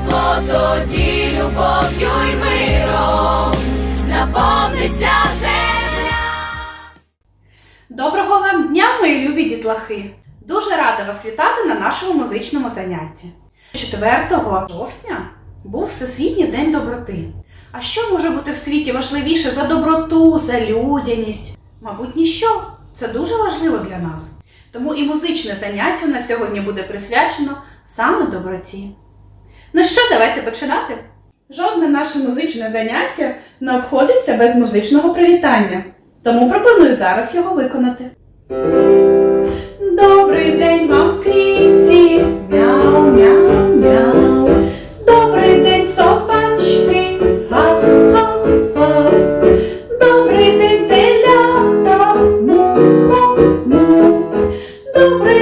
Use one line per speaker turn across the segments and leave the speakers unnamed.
тепло, тоді любов'ю й миром наповниться земля.
Доброго вам дня, мої любі дітлахи! Дуже рада вас вітати на нашому музичному занятті. 4 жовтня був Всесвітній день доброти. А що може бути в світі важливіше за доброту, за людяність? Мабуть, ніщо. Це дуже важливо для нас. Тому і музичне заняття у нас сьогодні буде присвячено саме доброті. Ну що, давайте починати. Жодне наше музичне заняття не обходиться без музичного привітання. Тому пропоную зараз його виконати. Добрий день вам, киці, мяу, мяу, мяу. Добрий день, собачки. Добрий день, телята, му, му, му. Добрий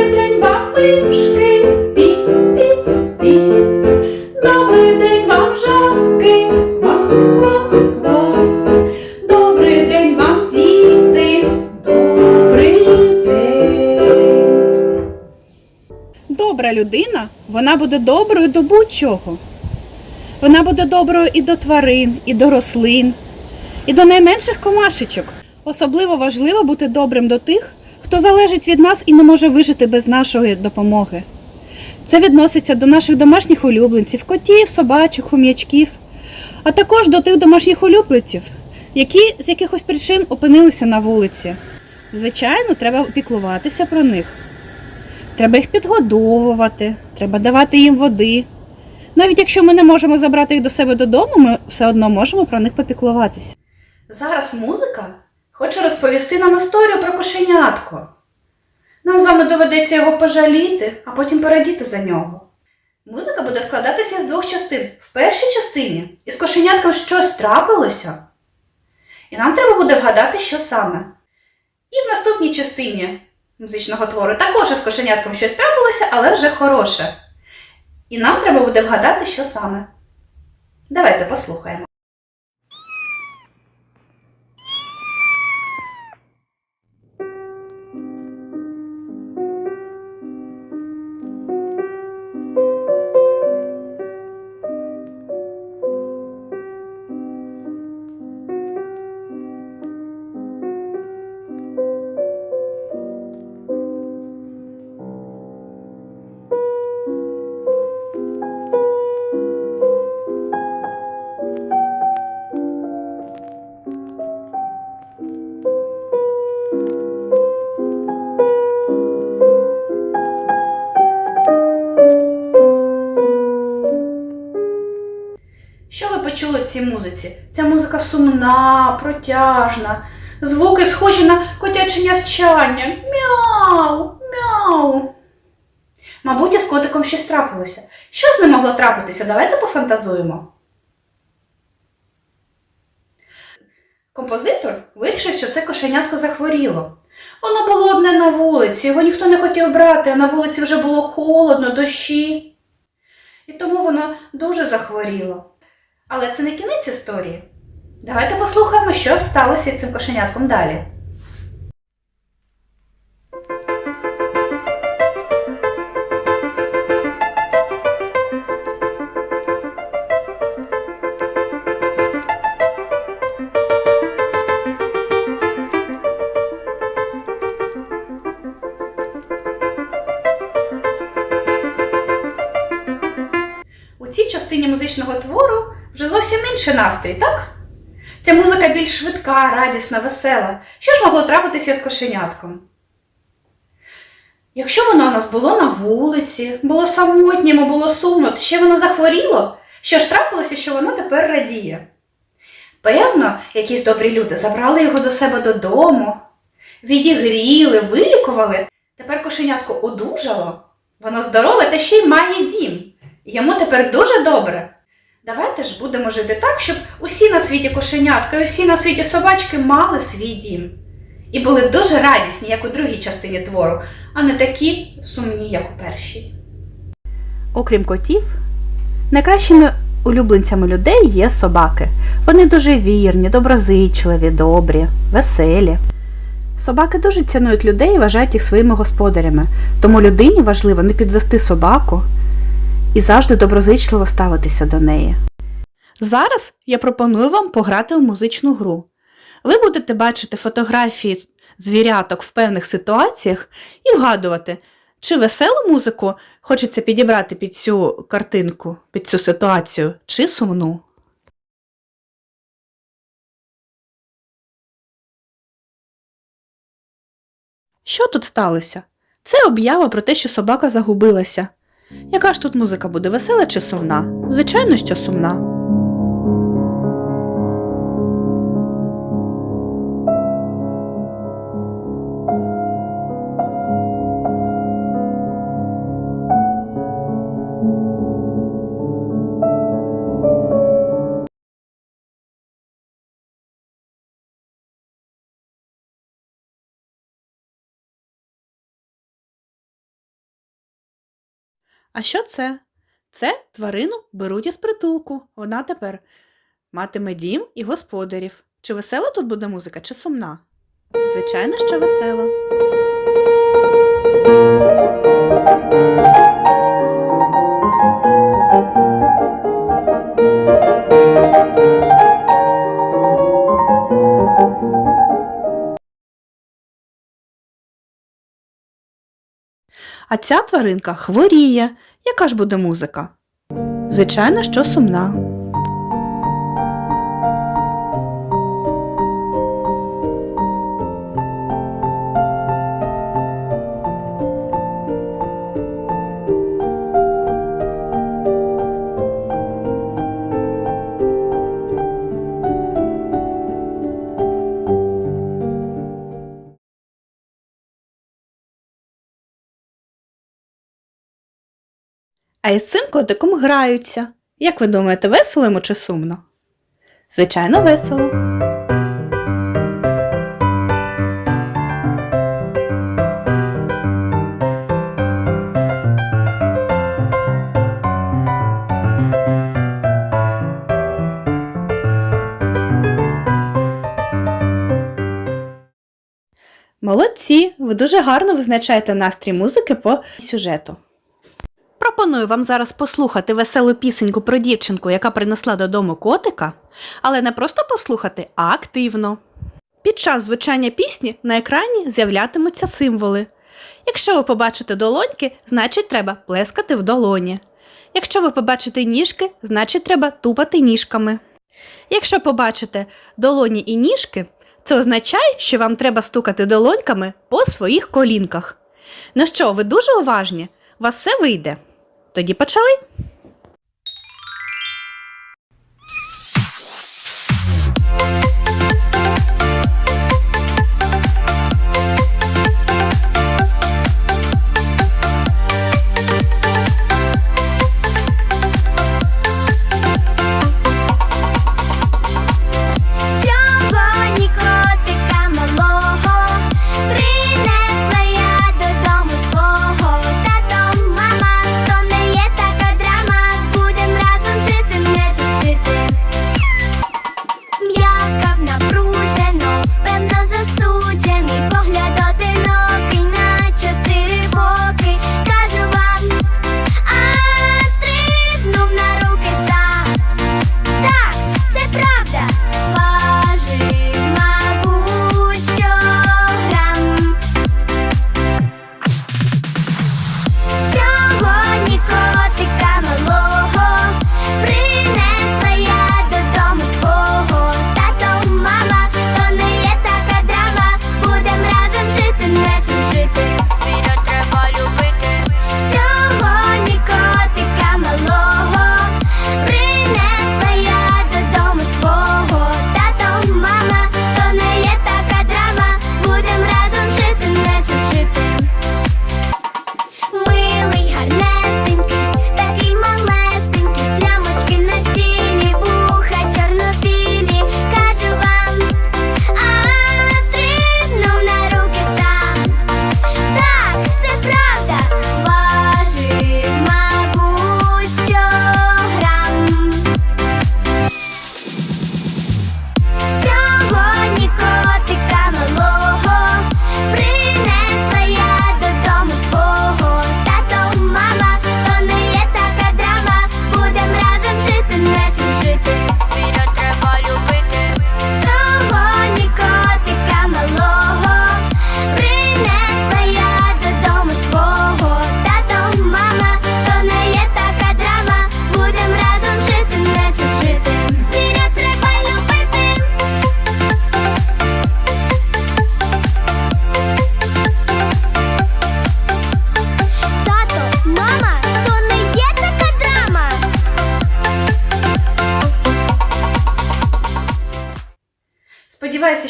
вона буде доброю до будь-чого. Вона буде доброю і до тварин, і до рослин, і до найменших комашечок. Особливо важливо бути добрим до тих, хто залежить від нас і не може вижити без нашої допомоги. Це відноситься до наших домашніх улюбленців, котів, собачок, хом'ячків, а також до тих домашніх улюбленців, які з якихось причин опинилися на вулиці. Звичайно, треба піклуватися про них. Треба їх підгодовувати, треба давати їм води. Навіть якщо ми не можемо забрати їх до себе додому, ми все одно можемо про них попіклуватися. Зараз музика хоче розповісти нам історію про кошенятко. Нам з вами доведеться його пожаліти, а потім порадіти за нього. Музика буде складатися з двох частин. В першій частині із кошенятком щось трапилося, і нам треба буде вгадати, що саме. І в наступній частині музичного твору також із кошенятком щось трапилося, але вже хороше. І нам треба буде вгадати, що саме. Давайте послухаємо. Почули в цій музиці? Ця музика сумна, протяжна, звуки схожі на котяче нявчання. Мяу, мяу. Мабуть, із котиком щось трапилося. Що з ним могло трапитися? Давайте пофантазуємо. Композитор вирішив, що це кошенятко захворіло. Воно було одне на вулиці, його ніхто не хотів брати, а на вулиці вже було холодно, дощі. І тому воно дуже захворіло. Але це не кінець історії. Давайте послухаємо, що сталося з цим кошенятком далі. У цій частині музичного твору вже зовсім інший настрій, так? Ця музика більш швидка, радісна, весела. Що ж могло трапитися з кошенятком? Якщо воно у нас було на вулиці, було самотнім, було сумно, то ще воно захворіло, що ж трапилося, що воно тепер радіє? Певно, якісь добрі люди забрали його до себе додому, відігріли, вилікували. Тепер кошенятко одужало, воно здорове та ще й має дім. Йому тепер дуже добре. Давайте ж будемо жити так, щоб усі на світі кошенятка і усі на світі собачки мали свій дім. І були дуже радісні, як у другій частині твору, а не такі сумні, як у першій. Окрім котів, найкращими улюбленцями людей є собаки. Вони дуже вірні, доброзичливі, добрі, веселі. Собаки дуже цінують людей і вважають їх своїми господарями, тому людині важливо не підвести собаку і завжди доброзичливо ставитися до неї. Зараз я пропоную вам пограти у музичну гру. Ви будете бачити фотографії звіряток в певних ситуаціях і вгадувати, чи веселу музику хочеться підібрати під цю картинку, під цю ситуацію, чи сумну. Що тут сталося? Це об'ява про те, що собака загубилася. Яка ж тут музика буде весела чи сумна? Звичайно, що сумна. А що це? Це тварину беруть із притулку. Вона тепер матиме дім і господарів. Чи весела тут буде музика, чи сумна? Звичайно, що весела. А ця тваринка хворіє. Яка ж буде музика? Звичайно, що сумна. А із цим котиком граються. Як ви думаєте, весело йому чи сумно? Звичайно, весело. Молодці! Ви дуже гарно визначаєте настрій музики по сюжету. Пропоную вам зараз послухати веселу пісеньку про дівчинку, яка принесла додому котика, але не просто послухати, а активно. Під час звучання пісні на екрані з'являтимуться символи. Якщо ви побачите долоньки, значить треба плескати в долоні. Якщо ви побачите ніжки, значить треба тупати ніжками. Якщо побачите долоні і ніжки, це означає, що вам треба стукати долоньками по своїх колінках. Ну що, ви дуже уважні? У вас все вийде. Тоді почали.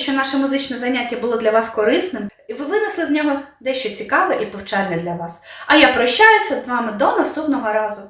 Що наше музичне заняття було для вас корисним, і ви винесли з нього дещо цікаве і повчальне для вас. А я прощаюся з вами до наступного разу.